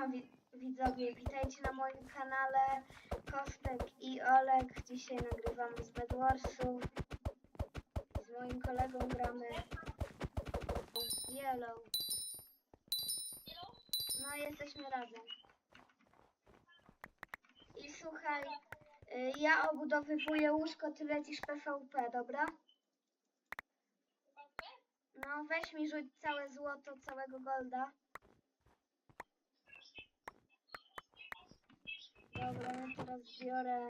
Siema wi- widzowie, witajcie na moim kanale Kostek i Olek. Dzisiaj nagrywamy z Bedwarsów. Z moim kolegą gramy Yellow. No jesteśmy razem. I słuchaj, y, ja obudowywuję łóżko, ty lecisz PvP, dobra? No weź mi rzuć całe złoto, całego golda. Dobra, no teraz biorę.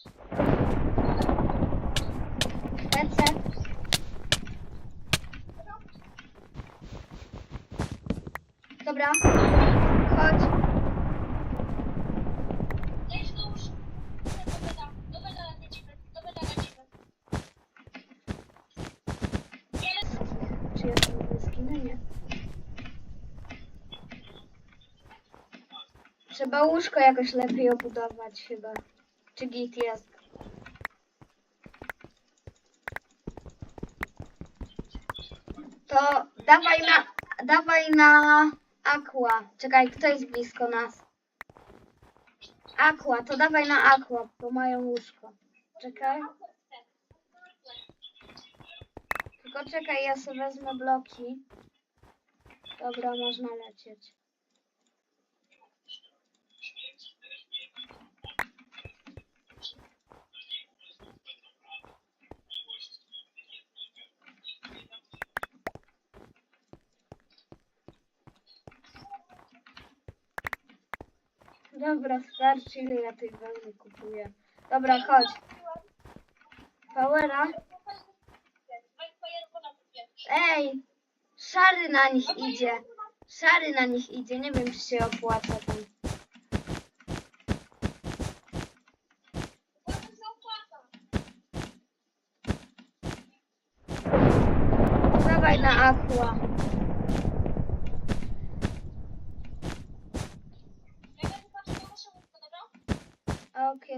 Lecę. Dobra, chodź. Leć do łóżka. Do beda. Do beda lecimy. Do beda lecimy. Nie lec. Czy jest niebieski? No nie. Trzeba łóżko jakoś lepiej obudować chyba. Czy git jest? To dawaj na, dawaj na aqua. Czekaj, kto jest blisko nas? Aqua, to dawaj na aqua, bo mają łóżko. Czekaj. Tylko czekaj, ja sobie wezmę bloki. Dobra, można lecieć. Dobra, starczy ile ja tej wełny kupuję. Dobra, chodź. Powera. Ej, szary na nich idzie. Szary na nich idzie. Nie wiem, czy się opłaca tam. Dawaj na aqua.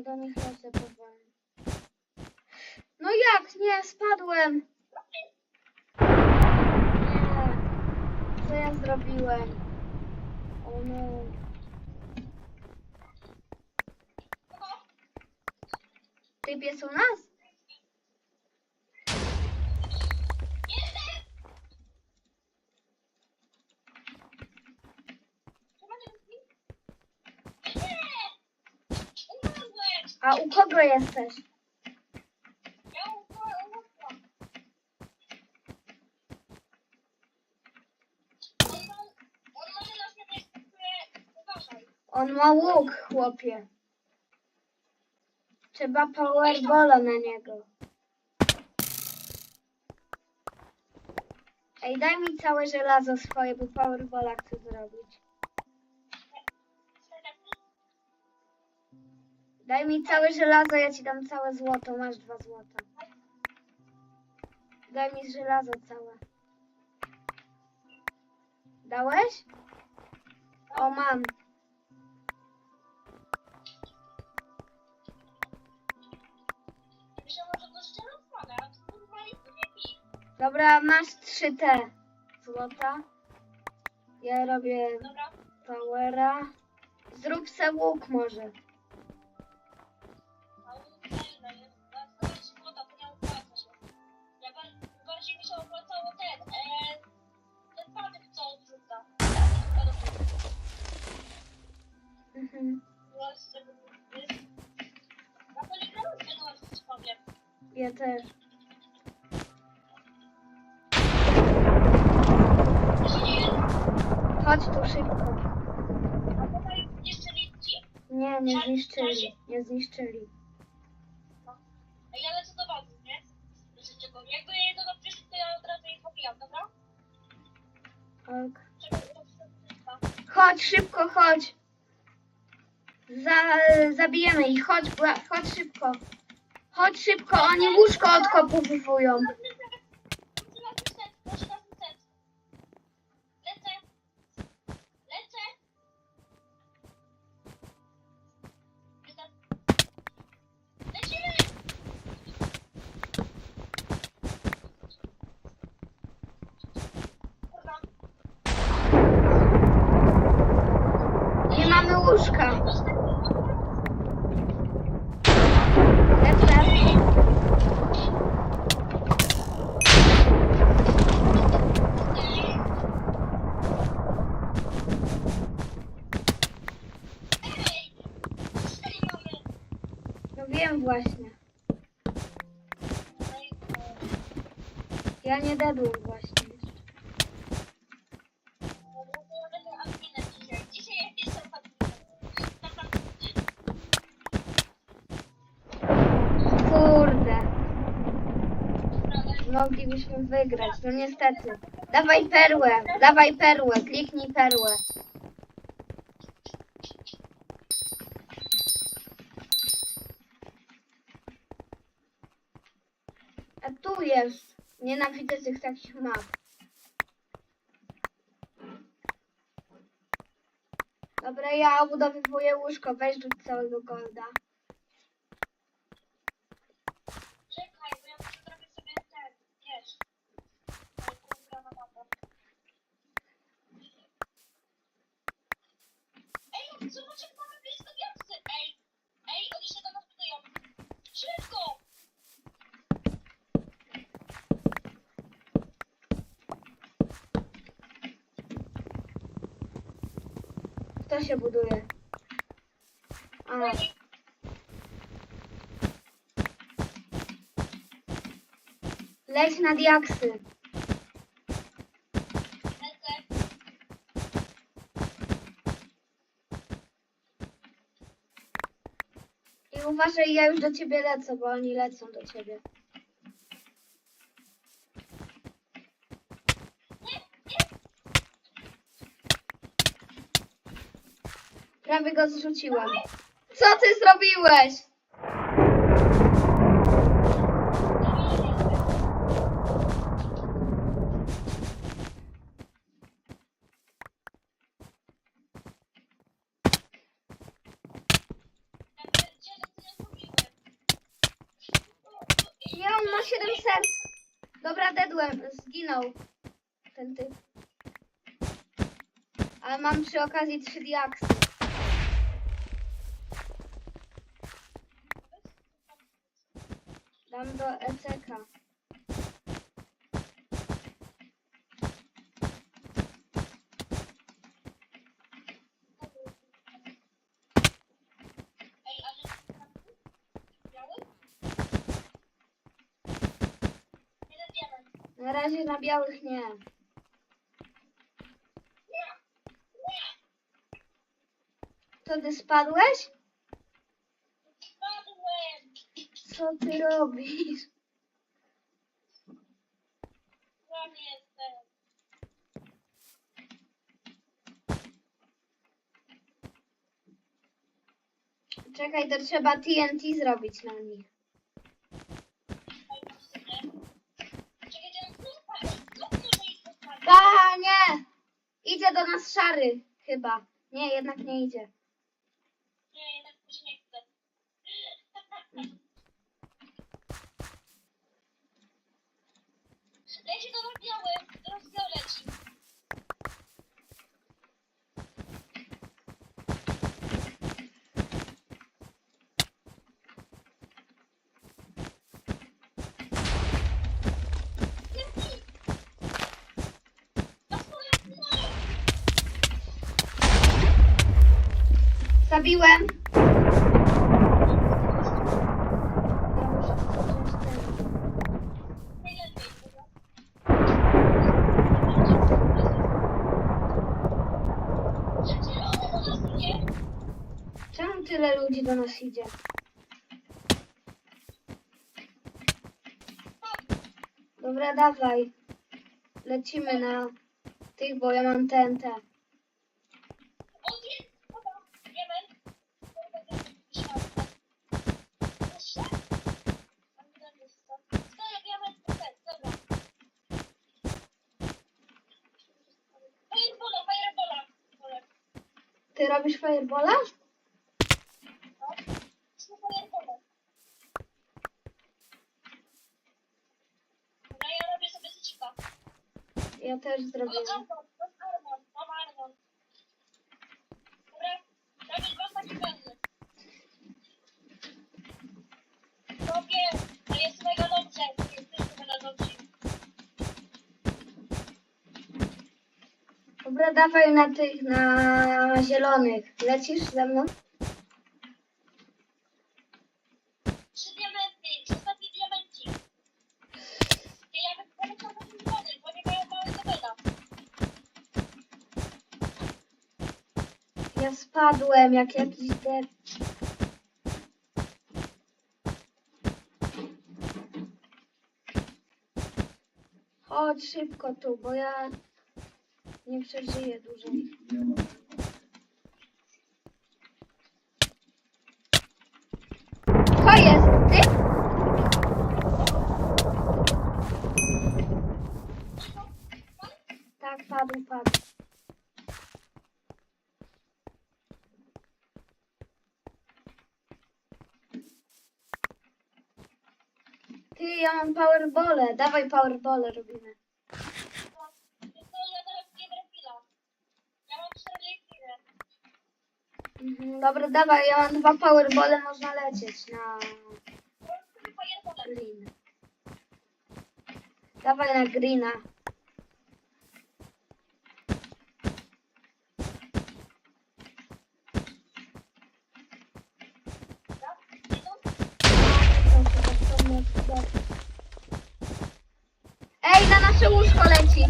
Do nich lecę powoli. No jak? Nie, spadłem. Nie. Co ja zrobiłem? O no. Typ jest u nas? A u kogo jesteś? On ma łuk, chłopie. Trzeba powerballa na niego. Ej, daj mi całe żelazo swoje, bo powerballa chcę zrobić. Daj mi całe żelazo, ja ci dam całe złoto. Masz dwa złota. Daj mi żelazo całe. Dałeś? O, mam. Dobra, masz 3T złota. Ja robię powera. Zrób se łuk może. Mhm. Na powiem. Ja też. Chodź tu szybko. A tutaj jeszcze liczy. Nie, nie zniszczyli. Nie zniszczyli. A ja lecę do bazy, nie? Jakby jedno na przyszły, to ja od razu ich pobijam, dobra? To wszystko. Chodź szybko, chodź. Za, zabijemy ich. Chodź, chodź szybko. Chodź szybko, oni łóżko odkopowują. Wiem właśnie. Ja nie dedłem właśnie. Kurde. Moglibyśmy wygrać, no niestety. Dawaj perłę, dawaj perłę, kliknij perłę. A tu jest. Nienawidzę tych takich map. Dobra, ja obudowywuję łóżko, weź rzuć całego golda. Czekaj, bo ja sobie ten, wiesz. Ej, mamy blisko gwiazdy. Ej, ej, oni się do nas budują. Szybko! Kto się buduje? A, Ej, leć na diaksy. I uważaj, ja już do ciebie lecę, bo oni lecą do ciebie. Prawie go zrzuciłam. Co ty zrobiłeś? Nie, on ma 7 serc. Dobra, dedłem, zginął ten typ. Ale mam przy okazji 3 diaksy. Dam do ECK. Na razie na białych nie. Ty spadłeś? Spadłem. Co ty robisz? Tam jestem. Czekaj, to trzeba TNT zrobić na nich. A, nie! Idzie do nas szary, chyba. Nie, jednak nie idzie. Nie, jednak mi się nie chce. Leci do nas biały, teraz biały leci. Zabiłem. Czemu tyle ludzi do nas idzie? Dobra, dawaj. Lecimy na tych, bo ja mam TNT. Ty robisz fireballa? No, ja robię sobie. Ja też zrobię. Armon, to mam Dobra, Dawid, masz taki to jest mega Dobra, dawaj na tych, na zielonych. Lecisz ze mną? Trzy diamenty, trzy ostatnie diamenci. Ja bym polecał na tym wody, bo nie mają małego beda. Ja spadłem jak jakiś dep. Chodź szybko tu, bo ja nie przeżyję dłużej. To jest ty? Tak, padł, padł. Ty, ja mam powerbole. Dawaj powerbole robimy. No, więc to ja teraz nie refila. Ja mam cztery chwile. Mhm, dobra, dawaj, ja mam dwa powerbole, można lecieć na green. Dawaj na greena. Ej, na nasze łóżko leci.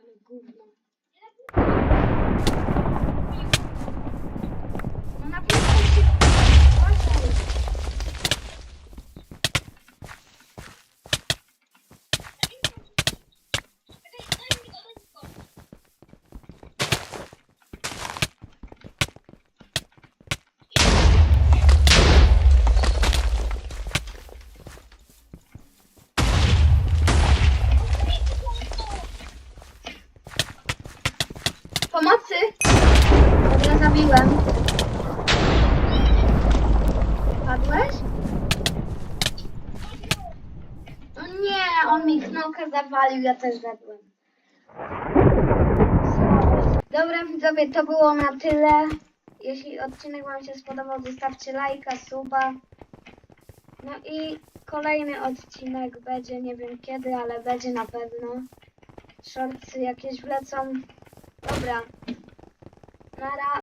Ale gówno. No napisał się. Właśnie. Pomocy! Dobra, zabiłem. Padłeś? No nie, on mi knoka zawalił, ja też zadłem. Dobra widzowie, to było na tyle. Jeśli odcinek Wam się spodobał, zostawcie lajka, suba. No i kolejny odcinek będzie, nie wiem kiedy, ale będzie na pewno. Shortsy jakieś wlecą. Dobra. Nara.